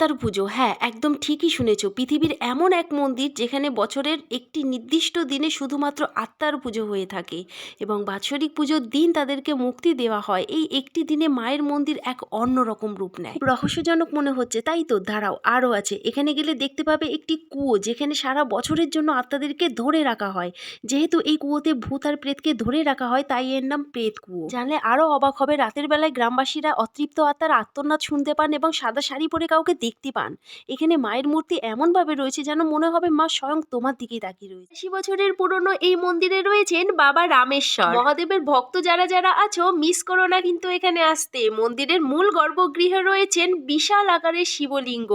আত্মার পুজো। হ্যাঁ একদম ঠিকই শুনেছ। পৃথিবীর এমন এক মন্দির যেখানে বছরের একটি নির্দিষ্ট দিনে শুধুমাত্র আত্মার পুজো হয়ে থাকে এবং বাৎসরিক পুজোর দিন তাদেরকে মুক্তি দেওয়া হয়। এই একটি দিনে মায়ের মন্দির এক অন্যরকম রূপ নেয়। রহস্যজনক মনে হচ্ছে, তাই তো? দাঁড়াও, আরও আছে। এখানে গেলে দেখতে পাবে একটি কুয়ো যেখানে সারা বছরের জন্য আত্মাদেরকে ধরে রাখা হয়। যেহেতু এই কুয়োতে ভূত আর প্রেতকে ধরে রাখা হয়, তাই এর নাম প্রেত কুয়ো। জানলে আরও অবাক হবে, রাতের বেলায় গ্রামবাসীরা অতৃপ্ত আত্মার আত্মনাদ শুনতে পান এবং সাদা শাড়ি পরে কাউকে দেখতে পান। এখানে মায়ের মূর্তি এমনভাবে রয়েছে যেন মনে হবে মা স্বয়ং তোমার দিকেই তাকিয়ে রয়েছে। আশি বছরের পুরনো এই মন্দিরে রয়েছেন বাবা রামেশ্বর। মহাদেবের ভক্ত যারা যারা আছো মিস করো না কিন্তু এখানে আসতে। মন্দিরের মূল গর্ভগৃহে রয়েছেন বিশাল আকারের শিবলিঙ্গ।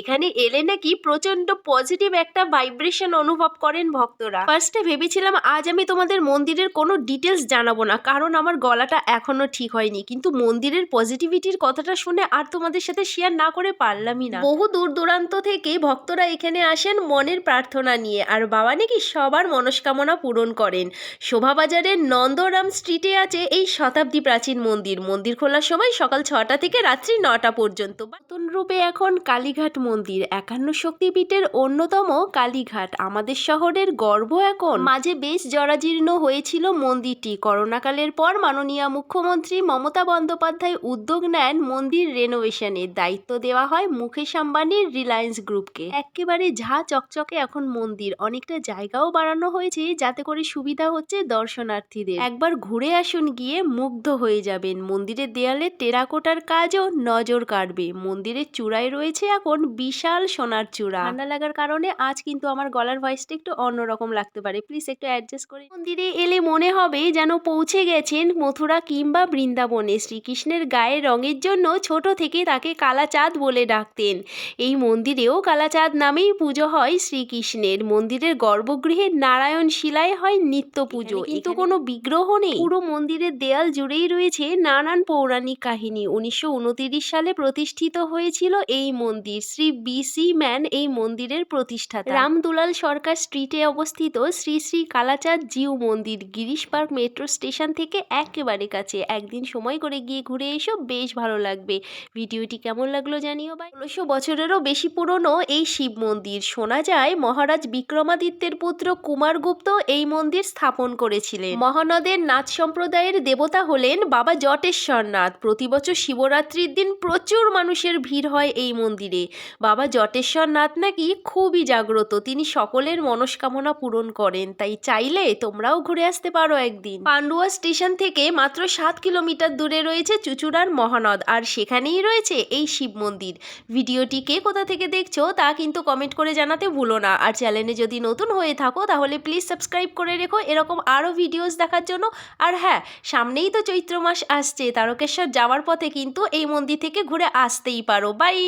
এখানে এলে নাকি প্রচণ্ড পজিটিভ একটা ভাইব্রেশন অনুভব করেন ভক্তরা। ফার্স্টে ভেবেছিলাম, আজ আমি তোমাদের মন্দিরের কোনো ডিটেলস জানাব না, কারণ আমার গলাটা এখনও ঠিক হয়নি। কিন্তু মন্দিরের পজিটিভিটির কথাটা শুনে আর তোমাদের সাথে শেয়ার না করে পারলামই না। বহু দূর দূরান্ত থেকে ভক্তরা এখানে আসেন মনের প্রার্থনা নিয়ে। আর বাবা নাকি সবার মনস্কামনা পূরণ করেন। শোভাবাজারের নন্দরাম স্ট্রিটে আছে এই শতাব্দী প্রাচীন মন্দির। মন্দির খোলার সময় সকাল ছটা থেকে রাত্রি নটা পর্যন্ত। নতুন রূপে এখন কালীঘাট মন্দির। একান্ন শক্তিপীঠের অন্যতম কালীঘাট। আমাদের শহরের গর্ব এখন। মাঝে বেশ জরাজীর্ণ হয়েছিল মন্দিরটি। করোনাকালের পর মাননীয় মুখ্যমন্ত্রী মমতা বন্দ্যোপাধ্যায় উদ্যোগ নেন মন্দির রেনোভেশনের দায়িত্ব দেওয়া হয় মুকেশ আম্বানির রিলায়েন্স গ্রুপকে। একেবারে ঝা চকচকে এখন মন্দির। অনেকটা জায়গাও বাড়ানো হয়েছে যাতে করে সুবিধা হচ্ছে দর্শনার্থীদের। একবার ঘুরে আসুন গিয়ে মুগ্ধ হয়ে যাবেন। মন্দিরের দেয়ালে টেরাকোটার কাজও নজর কাড়বে। মন্দিরের চূড়ায় রয়েছে এখন বিশাল সোনার চূড়া। ঠান্ডা লাগার কারণে আজ কিন্তু আমার গলার ভয়েসটা একটু অন্যরকম লাগতে পারে। প্লিজ একটু অ্যাডজাস্ট করে মন্দিরে এলে মনে হবে যেন পৌঁছে গেছেন মথুরা কিংবা বৃন্দাবনে। শ্রীকৃষ্ণের গায়ের রঙের জন্য ছোট থেকে তাকে কালাচাঁদ বলে ডাকতেন এই মন্দিরেও কালাচাঁদ নামেই পুজো হয় শ্রীকৃষ্ণের। মন্দিরের গর্ভগৃহে নারায়ণ শিলায় হয় নিত্য পুজো। কিন্তু কোনো বিগ্রহ নেই। পুরো মন্দিরের দেয়াল জুড়েই রয়েছে নানান পৌরাণিক কাহিনী। উনিশশো উনত্রিশ সালে প্রতিষ্ঠিত হয়েছিল এই মন্দির। শ্রী বিসি ম্যান এই মন্দিরের প্রতিষ্ঠাতা। রামদুলাল সরকার স্ট্রিটে অবস্থিত শ্রী শ্রী কালাচাঁদ জিউ মন্দির গিরিশ পার্ক মেট্রো স্টেশন থেকে একেবারে কাছে। একদিন সময় করে গিয়ে ঘুরে এসো বেশ ভালো লাগবে। ভিডিওটি কেমন লাগল জানিও বা ষোলোশো বছরেরও বেশি পুরনো এই শিব মন্দির। শোনা যায়, মহারাজ বিক্রমাদিত্যের পুত্র কুমারগুপ্ত এই মন্দির স্থাপন করেছিলেন। মহানদের নাথ সম্প্রদায়ের দেবতা হলেন বাবা জটেশ্বর নাথ প্রতি বছর শিবরাত্রির দিন প্রচুর মানুষের ভিড় হয় এই মন্দিরে। বাবা জটেশ্বর নাথ নাকি খুবই জাগ্রত। তিনি সকলের মনস্কামনা পূরণ করেন। তাই চাইলে তোমরাও ঘুরে আসতে পারো একদিন। পান্ডুয়া স্টেশন থেকে মাত্র সাত কিলোমিটার দূরে রয়েছে চুচুড়ার মহানদ। আর সেখানেই রয়েছে এই শিব মন্দির। ভিডিওটি কে কোথা থেকে দেখছ তা কিন্তু কমেন্ট করে জানাতে ভুলো না। আর চ্যানেলে যদি নতুন হয়ে থাকো তাহলে প্লিজ সাবস্ক্রাইব করে রেখো। এরকম আরও ভিডিওস দেখার জন্য। আর হ্যাঁ সামনেই তো চৈত্র মাস আসছে। তারকেশ্বর যাওয়ার পথে কিন্তু এই মন্দির থেকে ঘুরে আসতেই পারো। বাই